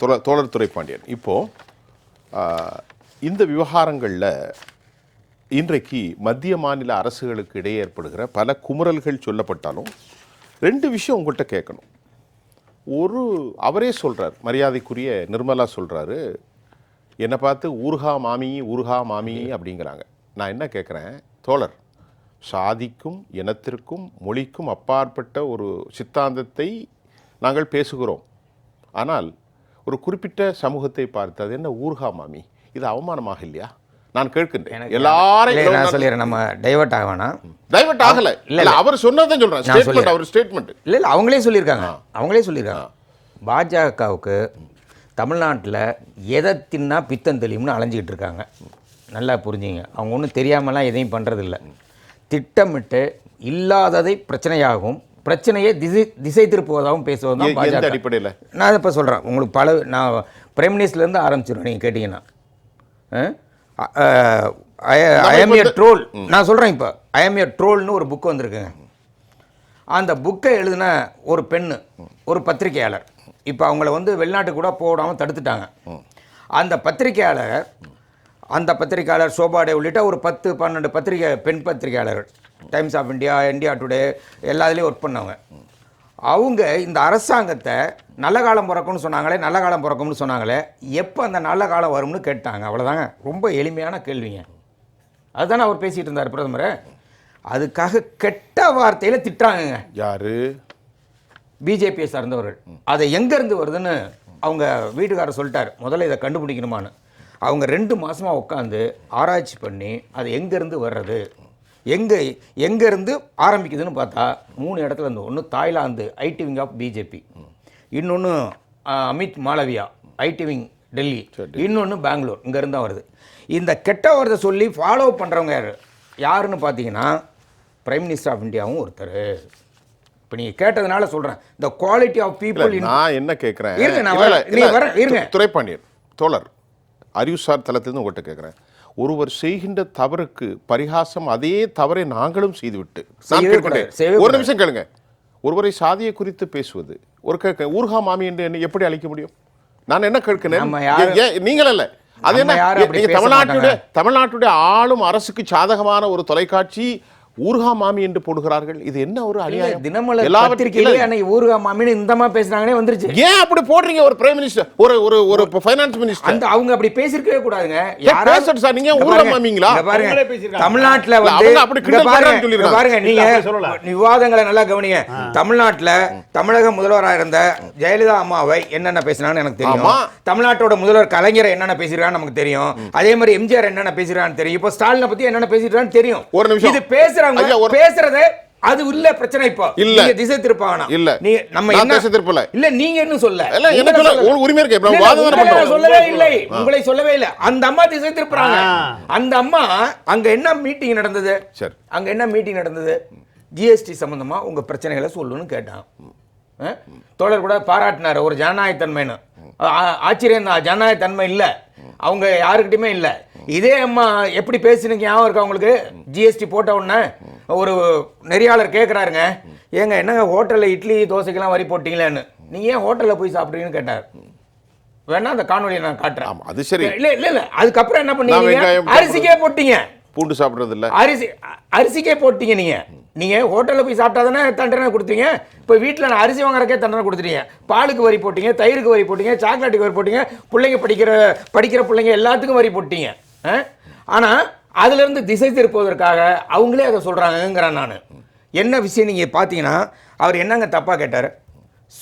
தோழர் தோழர் துரைப்பாண்டியன் இப்போது இந்த விவகாரங்களில் இன்றைக்கு மத்திய மாநில அரசுகளுக்கு இடையே ஏற்படுகிற பல குமுறல்கள் சொல்லப்பட்டாலும் ரெண்டு விஷயம் உங்கள்கிட்ட கேட்கணும். ஒரு அவரே சொல்கிறார் மரியாதைக்குரிய நிர்மலா சொல்கிறாரு என்னை பார்த்து ஊர்கா மாமி ஊர்கா மாமி அப்படிங்கிறாங்க. நான் என்ன கேட்குறேன் தோழர் சாதிக்கும் இனத்திற்கும் மொழிக்கும் அப்பாற்பட்ட ஒரு சித்தாந்தத்தை நாங்கள் பேசுகிறோம். ஆனால் ஒரு குறிப்பிட்ட சமூகத்தை பார்த்து அது என்ன ஊர்கா மாமி? இது அவமானமாக இல்லையா? நான் கேட்கின்றேன். இல்ல, நான் சொல்லிடுறேன் நம்ம டைவர்ட் ஆக வேணாம். டைவர்ட் ஆகல. இல்ல, அவர் சொன்னதான் சொல்றேன். ஸ்டேட்மெண்ட். அவர் ஸ்டேட்மெண்ட் இல்லை இல்லை அவங்களே சொல்லியிருக்காங்க. அவங்களே சொல்லியிருக்காங்க. பாஜகவுக்கு தமிழ்நாட்டில் எதை தின்னா பித்தம் தெளியும்னு அலைஞ்சிக்கிட்டு இருக்காங்க. நல்லா புரிஞ்சுங்க. அவங்க ஒன்றும் தெரியாமலாம் எதையும் பண்ணுறதில்ல திட்டமிட்டு இல்லாததை பிரச்சனையாகவும் பிரச்சனையை திசை திசை திருப்புவதாகவும் பேசுவது தான் எந்த பாஜக. அடிப்படையில்? நான் இப்போ சொல்கிறேன் உங்களுக்கு பல நான் பிரைம் மினிஸ்டர்லேருந்து ஆரம்பிச்சிடுவேன் நீங்கள் கேட்டிங்கன்னா. ஐஎம் ஏ ட்ரோல் நான் சொல்கிறேன் இப்போ. ஐஎம் ஏ ட்ரோல்னு ஒரு புக் வந்திருக்குங்க. அந்த புக்கை எழுதின ஒரு பெண்ணு ஒரு பத்திரிகையாளர் இப்போ அவங்கள வந்து வெளிநாட்டுக்கு கூட போடாமல் தடுத்துட்டாங்க. அந்த பத்திரிகையாளர் அந்த பத்திரிகையாளர் சோபாடே உள்ளிட்ட ஒரு பத்து பன்னெண்டு பத்திரிகை பெண் பத்திரிகையாளர் Times of India India today எல்லாத்துலேயும் ஒர்க் பண்ணவங்க. அவங்க இந்த அரசாங்கத்தை நல்ல காலம் பிறக்கும்னு சொன்னாங்களே நல்ல காலம் பிறக்கும்னு சொன்னாங்களே எப்போ அந்த நல்ல காலம் வரும்னு கேட்டாங்க. அவ்வளோதாங்க ரொம்ப எளிமையான கேள்விங்க. அதுதானே அவர் பேசிகிட்டு இருந்தார் பிரதமர். அதுக்காக கெட்ட வார்த்தையில் திட்டுறாங்கங்க. யாரு? பிஜேபியை சார்ந்தவர்கள். அதை எங்கேருந்து வருதுன்னு அவங்க வீட்டுக்காரர் சொல்லிட்டார். முதல்ல இதை கண்டுபிடிக்கணுமான்னு. அவங்க ரெண்டு மாசமா உட்காந்து ஆராய்ச்சி பண்ணி அது எங்கேருந்து வர்றது? எங்கே எங்கேருந்து ஆரம்பிக்குதுன்னு பார்த்தா மூணு இடத்துல இருந்து ஒன்று Thailand IT wing of BJP இன்னொன்று அமித் மாளவியா ஐடி விங் டெல்லி. இன்னொன்று பெங்களூர் இங்கேருந்து தான் வருது. இந்த கெட்ட வார்த்தை சொல்லி ஃபாலோ பண்ணுறவங்க யார்? யாருன்னு பார்த்தீங்கன்னா பிரைம் மினிஸ்டர் ஆஃப் இந்தியாவும் ஒருத்தர். இப்போ நீங்கள் கேட்டதுனால சொல்கிறேன் இந்த குவாலிட்டி ஆஃப் பீப்புள் நான் என்ன கேட்குறேன் இருங்க, நான் வரேன். இருங்க. துறைப்பாண்டியன் தோழர் அறிவுசார் தளத்திலிருந்து உங்கள்கிட்ட கேட்குறேன் ஒருவர் செய்கின்ற தவறுக்கு பரிகாசம் அதே தவறை நாங்களும் செய்துவிட்டு. ஒரு நிமிஷம் கேளுங்க. ஒருவரை சாதியை குறித்து பேசுவது. ஒரு கேட்க ஊர்கா மாமி என்று எப்படி அழைக்க முடியும்? நான் என்ன கேட்கிறேன்? நீங்கள் அல்ல. அது என்ன? தமிழ்நாட்டுடைய தமிழ்நாட்டுடைய ஆளும் அரசுக்கு சாதகமான ஒரு தொலைக்காட்சி ஊர்கா மாமி என்று போடுகிறார்கள். இது என்ன ஒரு அநியாயம்? தினமலர் அன்னைக்கு ஊருகா மாமின்னு இந்தமா பேசுனாங்கன்னே வந்துருச்சு. ஏன் அப்படி போடுறீங்க? ஒரு பிரைம் மினிஸ்டர் ஒரு ஒரு ஒரு ஃபைனான்ஸ் மினிஸ்டர் அந்த அவங்க அப்படி பேசிருக்கவே கூடாதுங்க. பேசட்டும் சார், நீங்க பாருங்க, மாமிங்களா? இங்க பாருங்க. தமிழ்நாட்டுல வந்து அவங்க அப்படி பாருங்க, பாருங்க நீங்க. விவாதங்களை நல்லா கவனிங்க. தமிழ்நாட்டுல தமிழக முதல்வராக இருந்த ஜெயலலிதா அம்மாவை என்னென்ன பேசினாங்கன்னு எனக்கு தெரியும். தமிழ்நாட்டோட முதல்வர் கலைஞர் என்னென்ன பேசிருக்கான்னு நமக்கு தெரியும். அதே மாதிரி எம்ஜிஆர் என்னென்ன பேசிருக்கான்னு தெரியும். இப்போ ஸ்டாலினை பத்தி என்னென்ன பேசிருக்கான்னு தெரியும். ஒரு நிமிஷம். இது பேசுறவங்க பேசுறது அது இல்ல பிரச்சனை இப்போ இல்ல. திசை திருப்பாங்க இல்ல. நீ நம்ம என்ன திசை திருப்பல. இல்ல நீங்க என்ன சொல்ல இல்ல, எனக்கு சொல்ல- சொல்லல. உங்களுக்கு உரிமை இருக்கு. நான் பண்றோம். சொல்லவே இல்லை. உங்களை சொல்லவே இல்லை அந்த அம்மா திசை திருப்புறாங்க. அந்த அம்மா அங்க என்ன மீட்டிங் நடந்தது சரி. அங்க என்ன மீட்டிங் நடந்தது ஜிஎஸ்டி சம்பந்தமா உங்க பிரச்சனைகளை சொல்லுன்னு கேட்டான்? தோழர் கூட பாராட்டினார் ஒரு ஜனநாயகத்தன்மைன்னு ஆ- ஆச்சரியம் தான் ஜனநாயகத்தன்மை இல்ல அவங்க யாருக்கிட்டையுமே இல்ல இதே அம்மா எப்படி பேசுனீங்க ஞாபகம் இருக்கா உங்களுக்கு? ஜிஎஸ்டி போட்ட உடனே ஒரு நெறியாளர் கேட்குறாருங்க ஏங்க என்னங்க ஹோட்டலில் இட்லி தோசைக்கெல்லாம் வரி போட்டீங்களேன்னு. நீ ஏன் ஹோட்டலில் போய் சாப்பிட்றீங்கன்னு கேட்டார். வேணா அந்த காணொலியை நான் காட்டுறேன். ஆமா அது சரி. இல்ல இல்ல இல்ல. அதுக்கப்புறம் என்ன பண்ணீங்க அரிசிக்கே போட்டீங்க. பூண்டு சாப்பிடுறது இல்ல. அரிசி அரிசிக்கே போட்டீங்க நீங்க. நீங்க ஹோட்டல்ல போய் சாப்பிட்டா தானே தண்டனை கொடுத்தீங்க? இப்போ வீட்டில் நான் அரிசி வாங்குறக்கே தண்டனை கொடுத்துட்டீங்க. பாலுக்கு வரி போட்டீங்க தயிருக்கு வரி போட்டீங்க சாக்லேட்டுக்கு வரி போட்டீங்க பிள்ளைங்க படிக்கிற படிக்கிற பிள்ளைங்க எல்லாத்துக்கும் வரி போட்டீங்க. ஆ? அதிலிருந்து திசை திருப்புவதற்காக அவங்களே அதை சொல்கிறாங்கங்கிறேன் நான். என்ன விஷயம் நீங்கள் பார்த்தீங்கன்னா அவர் என்னங்க தப்பாக கேட்டார்?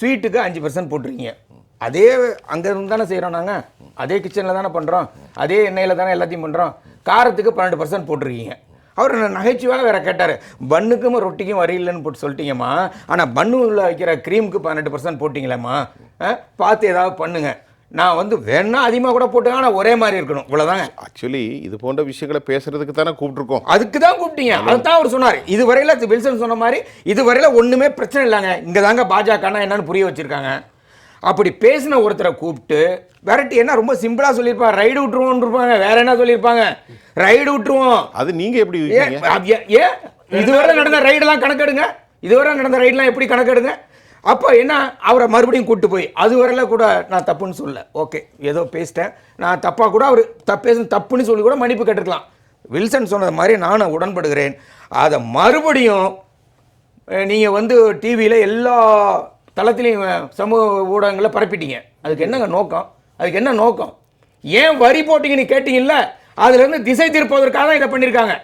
ஸ்வீட்டுக்கு அஞ்சு பர்சன்ட் போட்டிருக்கீங்க. அதே அங்கேருந்து தானே செய்கிறோம் நாங்கள் அதே கிச்சனில் தானே பண்ணுறோம் அதே எண்ணெயில் தானே எல்லாத்தையும் பண்ணுறோம் காரத்துக்கு பன்னெண்டு பர்சன்ட் போட்டிருக்கீங்க. அவர் என்ன நகைச்சுவாக வேறு கேட்டார். பன்னுக்கும் ரொட்டிக்கும் வரி இல்லைன்னு போட்டு சொல்லிட்டீங்கம்மா. ஆனால் பன்னுல வைக்கிற க்ரீமுக்கு பன்னெண்டு பர்சன்ட் போட்டிங்களேம்மா. ஆ? பார்த்து ஏதாவது பண்ணுங்கள் நான் வந்து வேணா அதிகமாக கூட போட்டுங்க ஆனால் ஒரே மாதிரி இருக்கணும். இவ்வளோதாங்க ஆக்சுவலி இது போன்ற விஷயங்களை பேசுறதுக்கு தானே கூப்பிட்டுருக்கோம். அதுக்கு தான் கூப்பிட்டீங்க அதுதான் அவர் சொன்னார். இதுவரையில வில்சன் சொன்ன மாதிரி இதுவரையில ஒண்ணுமே பிரச்சனை இல்லைங்க. இங்க தாங்க பாஜகனா என்னன்னு புரிய வச்சிருக்காங்க. அப்படி பேசின ஒருத்தரை கூப்பிட்டு விரட்டி என்ன ரொம்ப சிம்பிளா சொல்லியிருப்பாங்க. ரைடு விட்டுருவோம் இருப்பாங்க. வேற என்ன சொல்லியிருப்பாங்க? ரைடு விட்டுருவோம். அது நீங்க எப்படி ஏன் இதுவரை நடந்த ரைடெல்லாம் கணக்கெடுங்க. இதுவரை நடந்த ரைடெல்லாம் எப்படி கணக்கெடுங்க? அப்போ என்ன? அவரை மறுபடியும் கூட்டு போய் அது வரையில கூட நான் தப்புன்னு சொல்லல. ஓகே ஏதோ பேசிட்டேன். நான் தப்பாக கூட அவர் தப்பேசு தப்புன்னு சொல்லி கூட மன்னிப்பு கேட்டுருக்கலாம். வில்சன் சொன்னது மாதிரி நானும் உடன்படுகிறேன். அதை மறுபடியும் நீங்கள் வந்து டிவியில் எல்லா தளத்துலேயும் சமூக ஊடகங்களில் பரப்பிட்டீங்க. அதுக்கு என்னங்க நோக்கம்? அதுக்கு என்ன நோக்கம்? ஏன் வரி போட்டிங்கன்னு கேட்டிங்கல்ல? அதுலேருந்து திசை திருப்பதற்காக தான் இதை பண்ணியிருக்காங்க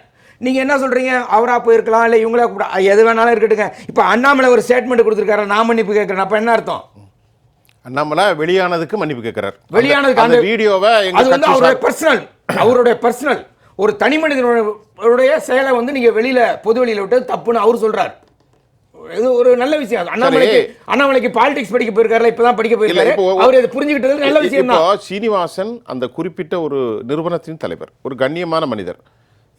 நீங்கள் என்ன சொல்கிறீங்க அவராக போயிருக்கலாம் இல்லை இவங்களா கூட எது வேணாலும் இருக்கட்டுங்க. இப்போ அண்ணாமலை ஒரு ஸ்டேட்மெண்ட் கொடுத்துருக்காரு நான் மன்னிப்பு கேட்குறேன். அப்போ என்ன அர்த்தம்? அண்ணாமலை வெளியானதுக்கு மன்னிப்பு கேட்கிறார். வெளியானதுக்கு அந்த வீடியோவை அது வந்து அவருடைய பர்சனல் அவருடைய பர்சனல் ஒரு தனி மனிதனுடைய செயலை வந்து நீங்க வெளியில பொது வெளியில விட்டு தப்புன்னு அவர் சொல்றாரு. இது ஒரு நல்ல விஷயம். அண்ணாமலைக்கு அண்ணாமலைக்கு பாலிடிக்ஸ் படிக்க போயிருக்காருல இப்பதான் படிக்க போயிருக்காரு. அவர் இதை புரிஞ்சுக்கிட்டது நல்ல விஷயம் தான் சீனிவாசன் அந்த குறிப்பிட்ட ஒரு நிறுவனத்தின் தலைவர் ஒரு கண்ணியமான மனிதர்.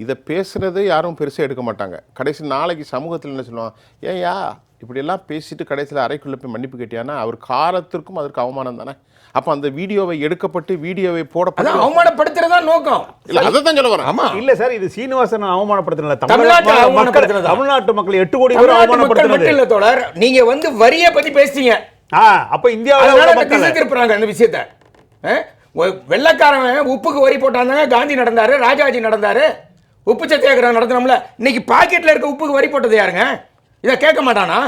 இதை பேசுனது யாரும் பெருசாக எடுக்க மாட்டாங்க. கடைசி நாளைக்கு சமூகத்தில் என்ன சொல்லுவாங்க? ஏன்யா இப்படியெல்லாம் பேசிட்டு கடைசியில் அறைக்குள்ள போய் மன்னிப்பு கேட்டியானா? அவர் காலத்திற்கும் அதற்கு அவமானம் தானே? அப்போ அந்த வீடியோவை எடுக்கப்பட்டு வீடியோவை போடப்பட்டு அவமானப்படுத்துறதா நோக்கம். இல்லை அதை தான் சொல்ல வரேன். ஆமா. இல்ல சார் இது சீனிவாசன் அவமானப்படுத்தின தமிழ்நாட்டை மக்கள் அவமானப்படுத்தினதா? தமிழ்நாட்டு மக்கள் எட்டு கோடி பேர் அவமானப்படுத்தினது இல்ல தோழர் நீங்க வந்து வரியை பத்தி பேசுறீங்க. ஆ அப்ப இந்தியாவுல திசை திருப்புறாங்க அந்த விஷயத்த. வெள்ளைக்காரன் உப்புக்கு வரி போட்டாங்க காந்தி நடந்தாரு ராஜாஜி நடந்தாரு. உப்பு சத்தியாகிரகம் நடத்தினோம்ல இன்னைக்கு பாக்கெட்டில் இருக்க உப்புக்கு வரி போட்டது யாருங்க? இதை கேட்க மாட்டானா?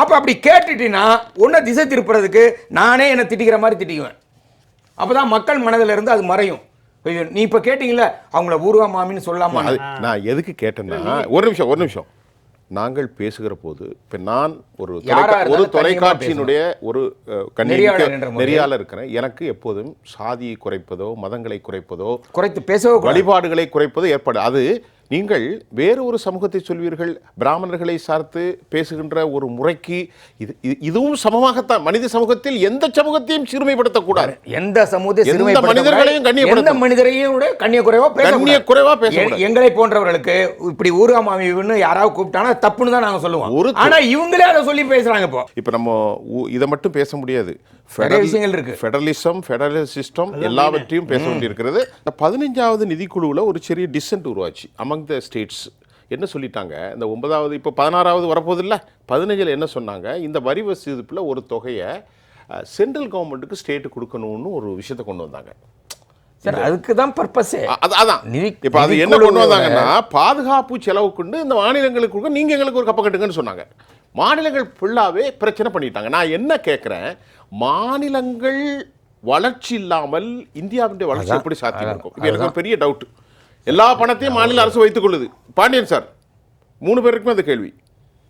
அப்போ அப்படி கேட்டுட்டீங்கன்னா உன்னை திசை திருப்புறதுக்கு நானே என்னை திட்டிக்கிற மாதிரி திட்டிக்குவேன். அப்போ தான் மக்கள் மனதில் இருந்து அது மறையும். ஐயோ, நீ இப்போ கேட்டிங்களே அவங்கள ஊர்வா மாமின்னு சொல்லாமா நான் எதுக்கு கேட்டேன்னா ஒரு நிமிஷம் ஒரு நிமிஷம். நாங்கள் பேசுகிற போது இப்போ நான் ஒரு ஒரு தொலைக்காட்சியினுடைய ஒரு நெறியாளர் இருக்கிறேன். எனக்கு எப்போதும் சாதியை குறைப்பதோ மதங்களை குறைப்பதோ குறைத்து கூடாது. வழிபாடுகளை குறைப்பது ஏற்பாடு அது நீங்கள் வேறு ஒரு சமூகத்தை சொல்வீர்கள் பிராமணர்களை சார்த்து பேசுகின்ற ஒரு முறைக்கு இது இது- இதுவும் சமமாகத்தான். மனித சமூகத்தில் எந்த சமூகத்தையும் சிறுமைப்படுத்தக்கூடாது. எந்த சமூகத்தை மனிதர்களையும் எந்த மனிதரையும் விட கண்ணிய குறைவா கண்ணிய குறைவா பேசக்கூடாது. எங்களை போன்றவர்களுக்கு இப்படி ஊர்காமாமின்னு யாராவது கூப்பிட்டானா தப்புன்னு தான் நாங்க சொல்லுவோம். ஆனா இவங்களே அதை சொல்லி பேசுறாங்க இப்போ. இப்போ நம்ம இதை மட்டும் பேச முடியாது. நிறைய விஷயங்கள் இருக்கு. ஃபெடரலிசம் ஃபெடரல் சிஸ்டம் எல்லாவற்றையும் பேச வேண்டியிருக்கிறது. இந்த பதினஞ்சாவது நிதிக்குழுவில் ஒரு சிறிய டிசன்ட் உருவாச்சு. அமங் த ஸ்டேட்ஸ் என்ன சொல்லிட்டாங்க? இந்த ஒன்பதாவது இப்போ பதினாறாவது வரப்போகுது இல்லை பதினஞ்சில் என்ன சொன்னாங்க? இந்த வரி வசூலிப்பில் ஒரு தொகையை சென்ட்ரல் கவர்மெண்ட்டுக்கு ஸ்டேட்டு கொடுக்கணும்னு ஒரு விஷயத்தை கொண்டு வந்தாங்க. சார் அதுக்கு தான் பர்பஸே அதான். இப்போ அது என்ன கொண்டு வந்தாங்கன்னா பாதுகாப்பு செலவு கொண்டு இந்த மாநிலங்களுக்கு கொடுக்க நீங்க எங்களுக்கு ஒரு கப்பம் கட்டுங்கன்னு சொன்னாங்க. மாநிலங்கள் ஃபுல்லாவே பிரச்சனை பண்ணிட்டாங்க. நான் என்ன கேட்குறேன் மாநிலங்கள் வளர்ச்சி இல்லாமல் இந்தியாவுடைய வளர்ச்சி எப்படி சாத்தியம் இருக்கும்? இது எனக்கு ஒரு பெரிய டவுட் எல்லா பணத்தையும் மாநில அரசு வைத்துக் கொள்ளுது. பாண்டியன் சார் மூணு பேருக்குமே அந்த கேள்வி.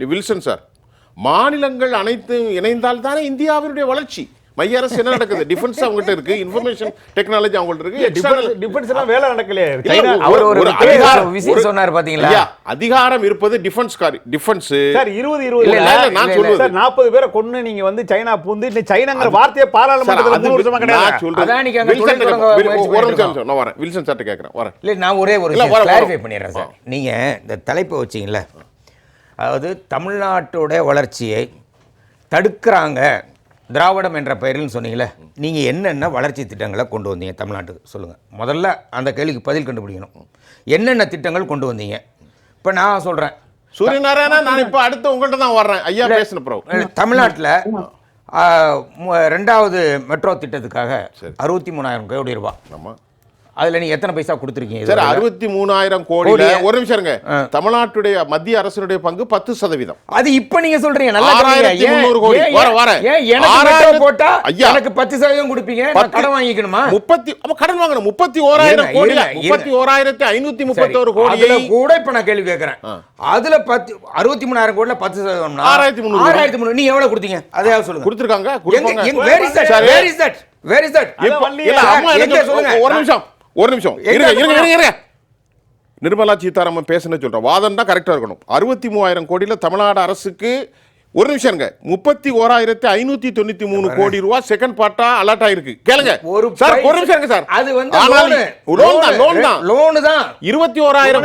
வில்சன் சார் மாநிலங்கள் அனைத்தும் இணைந்தால் தானே இந்தியாவினுடைய வளர்ச்சி? மைய அரசு என்ன நடக்குது? டிஃபென்ஸ் அவங்ககிட்ட இருக்கு இன்ஃபர்மேஷன் டெக்னாலஜி அவங்கள்ட்ட இருக்கு external- டிஃபென்ஸ் எல்லாம் வேலை நடக்கலையே. இல்ல, அவர் ஒரு அதிகாரம் விஷயம் சொன்னார் பாத்தீங்களா? அதிகாரம் இருப்பது டிஃபென்ஸ் காரி டிஃபென்ஸ் சார் இருபது இல்ல, இருபது இல்ல, நான் இல்ல, சொல்வது. சார் நாற்பது பேரை கொண்டு நீங்க வந்து சைனா பூந்து இன்னும் சைனாங்கிற வார்த்தையை பாராளுமன்றத்துல அது மூணு வருஷமா நான் கிடையாது கிட்ட- முயற்சி ஒரு நிமிஷம், நான் வரேன். வில்சன் சார்ட்ட கேட்கறேன் வரேன். இல்லை நான் ஒரே ஒரு இல்ல, கிளாரிஃபை பண்ணிடுறேன் சார் நீங்கள் இந்த தலைப்பை வச்சிங்கள அதாவது தமிழ்நாட்டோட வளர்ச்சியை தடுக்கிறாங்க. திராவிடம் என்ற பெயரில் சொன்னீங்களே நீங்கள் என்னென்ன வளர்ச்சி திட்டங்களை கொண்டு வந்தீங்க தமிழ்நாட்டுக்கு சொல்லுங்கள் முதல்ல அந்த கேள்விக்கு பதில் கண்டுபிடிக்கணும். என்னென்ன திட்டங்கள் கொண்டு வந்தீங்க? இப்போ நான் சொல்கிறேன் சூரியநாராயணா நான் இப்ப அடுத்து உங்கள்ட்ட தான் வர்றேன். ஐயா பேசின பிறகு. தமிழ்நாட்டில் ரெண்டாவது மெட்ரோ திட்டத்துக்காக அறுபத்தி மூணாயிரம் கோடி ரூபாய். ஆமா. அதில் நீங்கள் எத்தனை பைசா கொடுத்துருக்கீங்க சார்? அறுபத்தி மூணாயிரம் கோடியை- ஒரு நிமிஷம் இருங்க. தமிழ்நாட்டுடைய மத்திய அரசினுடைய பங்கு பத்து சதவீதம். அது இப்ப நீங்க சொல்றீங்க நல்லா ஆறாயிரத்தி முந்நூறு கோடி. எனக்கு ஆறாயிரத்தி- மட்டும் போட்டா ஐயா. எனக்கு பத்து சதவீதம் கொடுப்பீங்க? கடன் வாங்கிக்கணுமா? முப்பத்தி அப்ப கடன் வாங்கணும். முப்பத்தி ஓராயிரம் கோடி. முப்பத்தி ஓராயிரத்தி ஐநூத்தி சரி, முப்பத்தோரு கோடி கூட இப்ப நான் கேள்வி கேட்கறேன் அதுல பத்து அறுபத்தி மூணாயிரம் கோடில பத்து சதவீதம்னா? ஆறாயிரத்தி முந்நூறு. ஆறாயிரத்தி முந்நூறு. நீ எவ்வளவு கொடுத்தீங்க? அதையாவது சொல்லுங்க? கொடுத்திருக்காங்க? வேர் இஸ் தட் சரி. Where is that where is that? ஒரு நிமிஷம். ஒரு நிமிஷம். இருங்க நிர்மலா சீதாராமன் பேசுன சொல்றேன் வாதம் தான் கரெக்டா இருக்கணும். அறுபத்தி மூவாயிரம் கோடியில தமிழ்நாடு அரசுக்கு ஒரு நிமிஷம் இருங்க. முப்பத்தி ஓராயிரத்தி ஐநூத்தி தொண்ணூத்தி மூணு கோடி ரூபாய் செகண்ட் பார்ட்டா அலர்ட் ஆயிருக்கு. கேளுங்க. ஒரு சார் ஒரு நிமிஷம் சார். அது வந்து லோனு தான் லோன் தான். லோனு தான். இருபத்தி ஓராயிரம்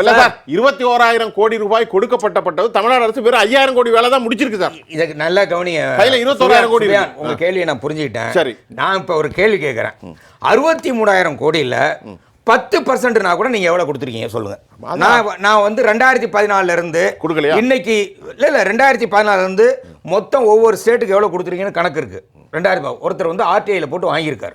இல்ல சார் இருபத்தி ஓராயிரம் கோடி ரூபாய் கொடுக்கப்பட்டப்பட்டது தமிழ்நாடு அரசு வெறும் ஐயாயிரம் கோடி வேலை தான் முடிச்சிருக்கு சார். இதுக்கு நல்லா கவனிய கையில 21,000 கோடி. உங்க கேள்வியை நான் புரிஞ்சுக்கிட்டேன். சரி. நான் இப்ப ஒரு கேள்வி கேட்கிறேன் அறுபத்தி மூணாயிரம் கோடியில பத்து பர்சன்ட்னா கூட நீங்க எவ்வளவு கொடுத்துருக்கீங்க சொல்லுங்க. அதான். நான் நான் வந்து ரெண்டாயிரத்தி பதினாலுல இருந்து கொடுக்கலையா? இன்னைக்கு இல்ல இல்ல ரெண்டாயிரத்தி பதினாலுல இருந்து மொத்தம் ஒவ்வொரு ஸ்டேட்டுக்கு எவ்வளவு கொடுத்துருக்கீங்கன்னு கணக்கு இருக்கு. ரெண்டாயிரம் ரூபாய் ஒருத்தர் வந்து ஆர்டிஐல போட்டு வாங்கியிருக்காரு.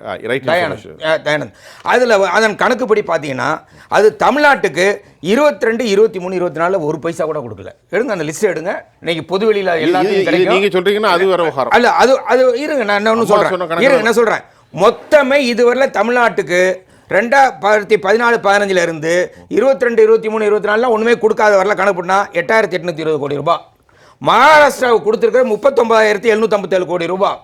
தயானந்த் தயானந்த் அதுல அதன் கணக்குப்படி பார்த்தீங்கன்னா அது தமிழ்நாட்டுக்கு இருபத்தி ரெண்டு இருபத்தி மூணு இருபத்தி நாலுல ஒரு பைசா கூட கொடுக்கல. எடுங்க அந்த லிஸ்ட் எடுங்க. இன்னைக்கு பொது வெளியில எல்லாத்தையும் இது கிடைக்கும். நீங்க சொல்றீங்கன்னா அது வேற விவகாரம். அல்ல அது அது இருங்க நான் சொன்ன சொல்றேன். கணக்கு இருங்க என்ன சொல்றேன். மொத்தமே இதுவரையில தமிழ்நாட்டுக்கு ரெண்டாயிரத்தி பதினாலு பதினஞ்சிலிருந்து இருபத்தி ரெண்டு இருபத்தி மூணு இருபத்தி நாலுலாம் ஒன்றுமே கொடுக்காத வரல கணக்கு பண்ணால் எட்டாயிரத்தி எட்நூற்றி இருபது கோடி ரூபாய். மகாராஷ்டிராவுக்கு கொடுத்துருக்கிற முப்பத்தொம்பதாயிரத்தி எழுநூத்தம்பத்தேழு கோடி ரூபாய்.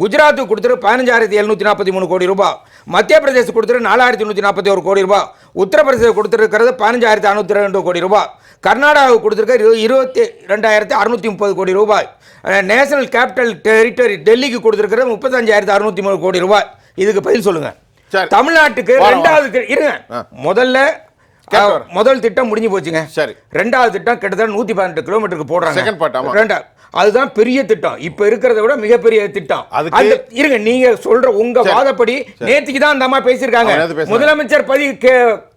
குஜராத்துக்கு கொடுத்துரு பதினஞ்சாயிரத்தி எழுநூத்தி நாற்பத்தி மூணு கோடி ரூபாய். மத்திய பிரதேசத்துக்கு கொடுத்துரு நாலாயிரத்தி நூற்றி நாற்பத்தி ஒரு கோடி ரூபாய். உத்தரப்பிரதேசம் கொடுத்துருக்கிறது பதினஞ்சாயிரத்தி அறுநூற்றி ரெண்டு கோடி ரூபாய். கர்நாடகாவுக்கு கொடுத்துருக்க இருபத்தி ரெண்டாயிரத்தி அறுநூற்றி முப்பது கோடி ரூபாய். நேஷனல் கேபிட்டல் டெரிட்டரி டெல்லிக்கு கொடுத்துருக்கிறது முப்பத்தஞ்சாயிரத்தி அறுநூற்றி மூணு கோடி ரூபாய். இதுக்கு பதில் சொல்லுங்கள் தமிழ்நாட்டுக்கு ரெண்டாவது இருங்க. முதல்ல. முதல் திட்டம் முடிஞ்சு போச்சுங்க. சரி. ரெண்டாவது திட்டம் கிட்டத்தட்ட நூத்தி பதினெட்டு கிலோமீட்டருக்கு போடுறாங்க. Part, ஆமா. ரெண்டா அதுதான் பெரிய திட்டம். இப்ப இருக்கிறத விட மிகப்பெரிய திட்டம். அந்த இருங்க நீங்க சொல்ற உங்க. வாதப்படி நேத்திக்கு தான் அந்த அம்மா பேசியிருக்காங்க? முதலமைச்சர்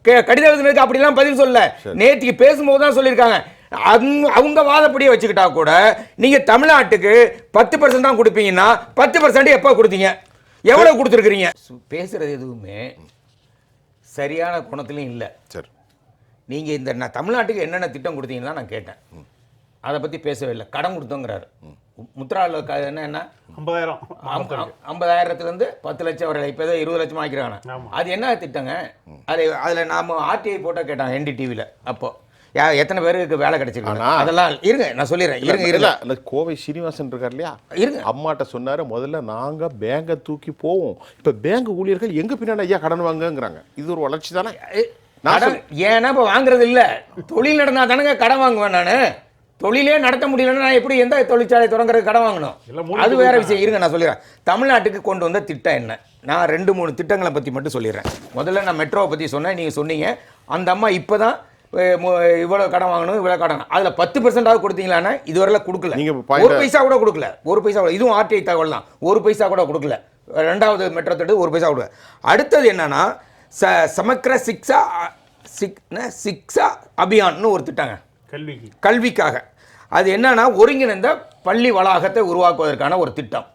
கே- கடிதம் எழுதுனதுக்கு அப்படிலாம் பதில் சொல்லல. நேத்திக்கு பேசும்போது தான் சொல்லியிருக்காங்க. அவங்க- அவங்க வாதப்படியே வச்சுக்கிட்டா கூட நீங்க தமிழ்நாட்டுக்கு பத்து பர்சன்ட் தான் கொடுப்பீங்கன்னா பத்து பர்சன்ட் எப்போ கொடுத்தீங்க? எவ்வளவு கொடுத்துருக்கீங்க பேசுறது எதுவுமே சரியான குணத்திலையும் இல்லை. சரி. நீங்க இந்த நான் தமிழ்நாட்டுக்கு என்னென்ன திட்டம் கொடுத்தீங்கன்னா நான் கேட்டேன். அதை பத்தி பேசவே இல்லை. கடன் கொடுத்தோங்கிறாரு. முத்ராவில் என்ன என்ன? ஐம்பதாயிரம். ஐம்- ஐம்- ஐம்பதாயிரத்துல இருந்து பத்து லட்சம் வரை இப்போ ஏதோ இருபது லட்சம் ஆக்கிறாங்க. அது என்ன திட்டங்க? அது அதுல நாம ஆர்டிஐ போட்டோ கேட்டாங்க என்டிடிவில அப்போ. யா எத்தனை பேருக்கு வேலை கிடைச்சிருக்கு? அதெல்லாம் இருங்க நான் சொல்லிடுறேன். இருங்க இருங்க. இல்ல, கோவை சீனிவாசன் இருக்கார் இல்லையா? இருங்க. அம்மாட்ட சொன்னாரு முதல்ல நாங்க பேங்கை தூக்கி போவோம். இப்ப பேங்க் ஊழியர்கள் எங்க பின்னாடி ஐயா கடன் வாங்கங்கிறாங்க? இது ஒரு வளர்ச்சி தானே? ஏன்னா இப்போ வாங்குறது இல்ல? தொழில் நடந்தா தானங்க கடன் வாங்குவேன் நான். தொழிலே நடத்த முடியலன்னா நான் எப்படி எந்த தொழிற்சாலை தொடங்குறதுக்கு கடன் வாங்கணும்? அது வேற விஷயம். இருங்க நான் சொல்லிடுறேன். தமிழ்நாட்டுக்கு கொண்டு வந்த திட்டம் என்ன? நான் ரெண்டு மூணு திட்டங்களை பற்றி மட்டும் சொல்லிடுறேன். முதல்ல நான் மெட்ரோவை பற்றி சொன்னேன் நீங்கள் சொன்னீங்க. அந்த அம்மா இப்போ தான் இவ்வளோ கடன் வாங்கணும் இவ்வளோ கடன். அதில் பத்து பர்சன்டாவது கொடுத்தீங்களான்னா இதுவரையில கொடுக்கல. நீங்க point- ஒரு பைசா கூட கொடுக்கல. ஒரு பைசா கூட. இதுவும் ஆர்டிஐ தகவல் தான். ஒரு பைசா கூட கொடுக்கல. ரெண்டாவது மெட்ரோ திட்டம் ஒரு பைசா கொடுக்கல அடுத்தது என்னன்னா ச சமக்கிர சிக்ஷா சிக்? சிக்ஷா அபியான்னு ஒரு திட்டங்க. கல்விக்கு. கல்விக்காக. அது என்னன்னா ஒருங்கிணைந்த பள்ளி வளாகத்தை உருவாக்குவதற்கான ஒரு திட்டம்.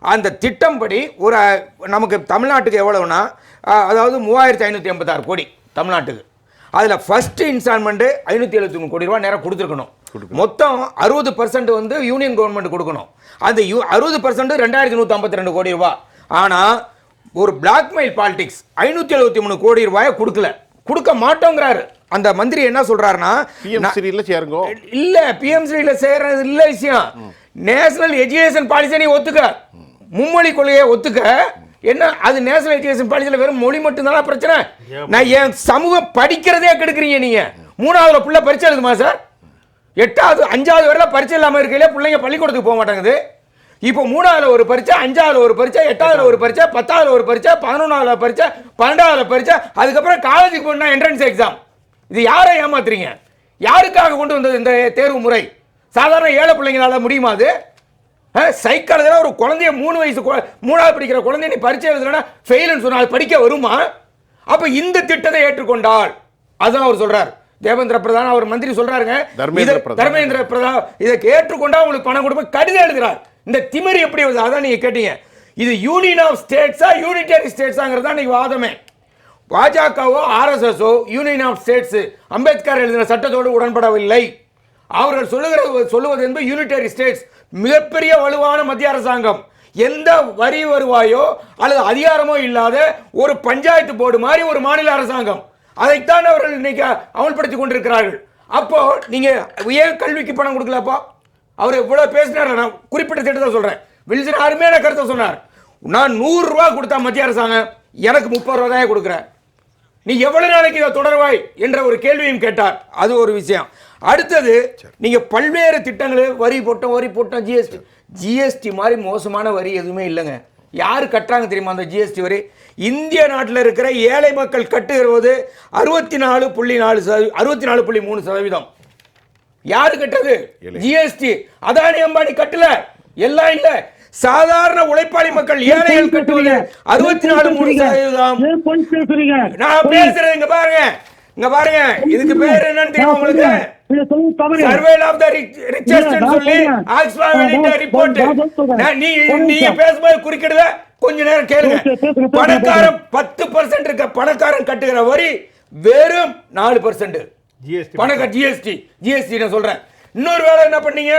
அந்த திட்டம் படி ஒரு நமக்கு தமிழ்நாட்டுக்கு எவ்வளவுனா அஹ், அதாவது மூவாயிரத்தி ஐநூற்றி எண்பத்தாறு கோடி தமிழ்நாட்டுக்கு. அதில் ஃபர்ஸ்ட் இன்ஸ்டால்மெண்ட்டு ஐநூற்றி எழுபத்தி மூணு கோடி ரூபாய் நேரம் கொடுத்துருக்கணும். மொத்தம் அறுபது பர்சன்ட் வந்து யூனியன் கவர்மெண்ட் கொடுக்கணும். அந்த யூ அறுபது பர்சன்ட் ரெண்டாயிரத்தி நூற்றி ஐம்பத்தி ரெண்டு கோடி ரூபாய். ஆனால் ஒரு பிளாக்மெயில் பாலிடிக்ஸ் ஐநூற்றி எழுபத்தி மூணு கோடி ரூபாயை கொடுக்கல. கொடுக்க மாட்டோங்கிறாரு. அந்த மந்திரி என்ன சொல்றாருன்னா பிஎம் ஸ்ரீல சேருங்க. இல்ல பிஎம்சில செய்யறது இல்ல விஷயம். நேஷனல் எஜுகேஷன் பாலிசியை நீ ஒத்துக்க. மும்மொழி கொள்கையை ஒத்துக்க. என்ன அது நேஷனல் எஜுகேஷன் பாலிசியில் வெறும் மொழி மட்டும்தானா பிரச்சனை? நான் என் சமூகம் படிக்கிறதே கெடுக்குறீங்க நீங்கள் மூணாவது பிள்ளை பரிச்சை எழுதுமா சார் எட்டாவது அஞ்சாவது வரையில் பரிச்சை இல்லாமல் இருக்கையிலே பிள்ளைங்க பள்ளிக்கூடத்துக்கு போக மாட்டேங்குது. இப்போ மூணாவதுல ஒரு பரீட்சை அஞ்சாவதுல ஒரு பரீட்சை எட்டாவதுல ஒரு பரீட்சை பத்தாவதுல ஒரு பரீட்சை பதினொன்றாவதுல பரீட்சை பன்னெண்டாவதுல பரீட்சை அதுக்கப்புறம் காலேஜுக்கு போனா என்ட்ரன்ஸ் எக்ஸாம் இது யாரை ஏமாத்துறீங்க? யாருக்காக கொண்டு வந்தது இந்த தேர்வு முறை? சாதாரண ஏழை பிள்ளைங்களால முடியுமா அது? சைக்காலஜில் ஒரு குழந்தைய மூணு வயசு மூணாவது படிக்கிற குழந்தைய நீ பரீட்சை எழுதுனா ஃபெயில்னு சொன்னா அது படிக்க வருமா? அப்ப இந்த திட்டத்தை ஏற்றுக்கொண்டால் அதான் அவர் சொல்றார். தேவேந்திர பிரதான் அவர் மந்திரி சொல்றாருங்க. தர்மேந்திர இதை- பிரதான். தர்மேந்திர பிரதான் இதை ஏற்றுக்கொண்டா உங்களுக்கு பணம் கொடுப்ப கடிதம் எழுதுறார். இந்த திமிரி எப்படி வருது அதான் நீங்க கேட்டீங்க. இது யூனியன் ஆஃப் ஸ்டேட்ஸா யூனிட்டரி ஸ்டேட்ஸாங்கிறது தான் இன்னைக்கு வாதமே. பாஜகவோ ஆர்எஸ்எஸோ யூனியன் ஆஃப் ஸ்டேட்ஸ் அம்பேத்கர் எழுதின சட்டத்தோடு உடன்படவில்லை. அவர்கள் சொல்லுகிற சொல்லுவது என்பது யூனிட்டரி ஸ்டேட்ஸ் மிகப்பெரிய வலுவான மத்திய அரசாங்கம். எந்த வரி வருவாயோ அல்லது அதிகாரமோ இல்லாத ஒரு பஞ்சாயத்து போர்டு மாதிரி ஒரு மாநில அரசாங்கம். அதைத்தான் அவர்கள் இன்னைக்கு அமல்படுத்தி கொண்டிருக்கிறார்கள். அப்போ நீங்க ஏன் கல்விக்கு பணம் கொடுக்கலப்பா? அவர் இவ்வளவு பேசினார் நான் குறிப்பிட்ட திட்டத்தை சொல்றேன். வில்சன் அருமையான கருத்தை சொன்னார். நான் நூறு ரூபா கொடுத்தா மத்திய அரசாங்கம் எனக்கு முப்பது ரூபா தான் கொடுக்குறேன். நீ எவ்வளவு நாளைக்கு இதை தொடர்வாய் என்ற ஒரு கேள்வியும் கேட்டார். அது ஒரு விஷயம். அடுத்தது நீங்க பல்வேறு திட்டங்கள் வரி போட்டோம் வரி போட்டோம் ஜிஎஸ்டி ஜிஎஸ்டி மாதிரி மோசமான வரி எதுவுமே இல்லைங்க. யார் கட்டுறாங்க தெரியுமா அந்த ஜிஎஸ்டி வரி? இந்திய நாட்டில் இருக்கிற ஏழை மக்கள் கட்டுகிறது அறுபத்தி நாலு புள்ளி நாலு சதவீ அறுபத்தி நாலு புள்ளி மூணு சதவீதம். யாரு கட்டுறது? ஜிஎஸ்டி அதானி அம்பானி கட்டல? எல்லாம் இல்ல. சாதாரண உழைப்பாளி மக்கள் ஏழைகள் கட்டுவது அறுபத்தி நாலு மூணு சதவீதம். நான் பேசுறேன் இங்க பாருங்க. இங்க பாருங்க. இதுக்கு பேர் என்னன்னு தெரியுமா உங்களுக்கு. சர்வேல் ஆஃப் த ரிச்சஸ்ட் சொல்லி ரிப்போர்ட் நீ நீங்க. பேசும்போது குறுக்கிடுத? கொஞ்ச நேரம் கேளுங்க. பணக்காரன் பத்து பர்சன்ட் இருக்க பணக்காரன் கட்டுகிற வரி வெறும் நாலு பர்சன்ட் ஜிஎஸ்டி பணக்க ஜிஎஸ்டி ஜிஎஸ்டி நான் சொல்றேன். இன்னொரு வேலை என்ன பண்ணீங்க?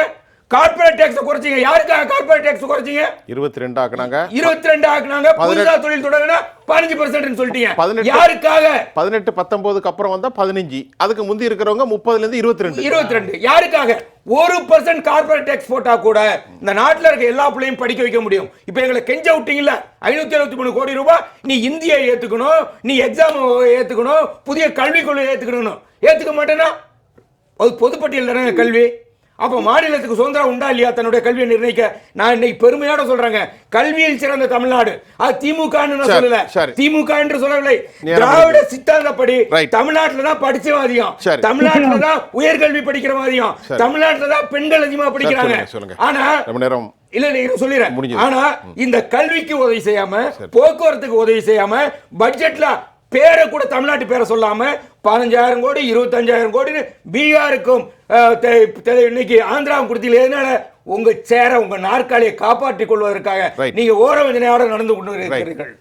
கார்ப்பரேட் டேக்ஸ் குறைச்சீங்க. யாருக்காக கார்ப்பரேட் டேக்ஸ் குறைச்சீங்க? இருபத்தி ரெண்டு ஆக்குனாங்க. இருபத்தி ரெண்டு ஆக்குனாங்க புதுசா தொழில் தொடங்கினா பதினஞ்சு பர்சன்ட் சொல்லிட்டீங்க. யாருக்காக? பதினெட்டு பத்தொன்பதுக்கு அப்புறம் வந்தா பதினஞ்சு. அதுக்கு முந்தி இருக்கிறவங்க முப்பதுல இருந்து இருபத்தி ரெண்டு இருபத்தி ரெண்டு யாருக்காக? ஒரு பர்சன்ட் கார்பரேட் டேக்ஸ் போட்டா கூட இந்த நாட்டுல இருக்க எல்லா பிள்ளையும் படிக்க வைக்க முடியும். இப்போ எங்களை கெஞ்ச விட்டீங்கல்ல? ஐநூத்தி எழுபத்தி மூணு கோடி ரூபாய் நீ இந்தியை ஏத்துக்கணும் நீ எக்ஸாம் ஏத்துக்கணும் புதிய கல்விக் கொள்கை ஏத்துக்கணும் ஏத்துக்க மாட்டேன்னா? பொதுப்பட்டியல் தானே கல்வி? அப்ப மாநிலத்துக்கு சுதந்திரம் உண்டா இல்லையா தன்னுடைய கல்வியை நிர்ணயிக்க நான் இன்னைக்கு பெருமையோட சொல்றேங்க கல்வியில் சிறந்த தமிழ்நாடு அது திமுக சொல்லல. திமுக என்று சொல்லவில்லை திராவிட. சித்தாந்தப்படி. தமிழ்நாட்டுல தான் படிச்சவன் அதிகம். தமிழ்நாட்டுல தான் உயர்கல்வி படிக்கிறவன் அதிகம். தமிழ்நாட்டுல தான் பெண்கள் அதிகமா படிக்கிறாங்க. ஆனா இல்ல இல்ல சொல்லிடுறேன். ஆனா இந்த கல்விக்கு உதவி செய்யாம போக்குவரத்துக்கு உதவி செய்யாம பட்ஜெட்ல பேரை கூட தமிழ்நாட்டு பேரை சொல்லாம பதினஞ்சாயிரம் கோடி இருபத்தஞ்சாயிரம் கோடி பீகாருக்கும் இன்னைக்கு ஆந்திராவுக்கும் கொடுத்தீங்க எதனால? உங்க சேர உங்க நாற்காலியை காப்பாற்றிக் கொள்வதற்காக. நீங்க ஓர வஞ்சனையோட நடந்து கொண்டு இருக்கிறீர்கள்.